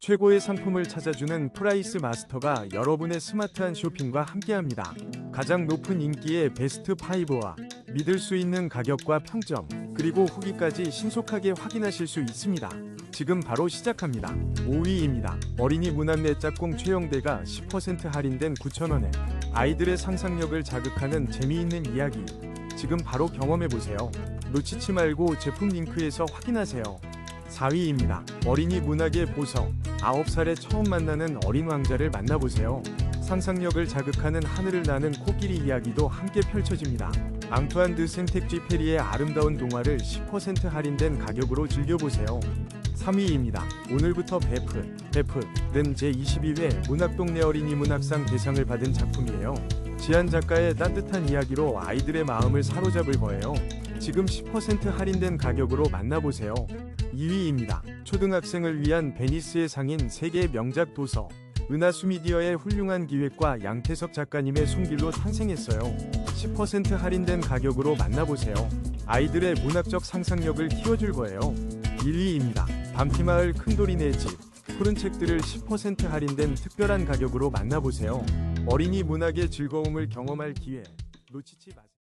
최고의 상품을 찾아주는 프라이스 마스터가 여러분의 스마트한 쇼핑과 함께합니다. 가장 높은 인기의 베스트 5와 믿을 수 있는 가격과 평점, 그리고 후기까지 신속하게 확인하실 수 있습니다. 지금 바로 시작합니다. 5위입니다. 어린이 문안내 짝꿍 최영대가 10% 할인된 9,000원에 아이들의 상상력을 자극하는 재미있는 이야기. 지금 바로 경험해보세요. 놓치지 말고 제품 링크에서 확인하세요. 4위입니다. 어린이 문학의 보석. 9살에 처음 만나는 어린 왕자를 만나보세요. 상상력을 자극하는 하늘을 나는 코끼리 이야기도 함께 펼쳐집니다. 앙투안 드 생텍쥐 페리의 아름다운 동화를 10% 할인된 가격으로 즐겨보세요. 3위입니다. 오늘부터 베프, 베프는 제22회 문학동네 어린이 문학상 대상을 받은 작품이에요. 지한 작가의 따뜻한 이야기로 아이들의 마음을 사로잡을 거예요. 지금 10% 할인된 가격으로 만나보세요. 2위입니다. 초등학생을 위한 베니스의 상인 세계의 명작 도서. 은하수 미디어의 훌륭한 기획과 양태석 작가님의 손길로 탄생했어요. 10% 할인된 가격으로 만나보세요. 아이들의 문학적 상상력을 키워줄 거예요. 1위입니다. 밤티마을 큰돌이네 집. 푸른 책들을 10% 할인된 특별한 가격으로 만나보세요. 어린이 문학의 즐거움을 경험할 기회. 놓치지 마세요.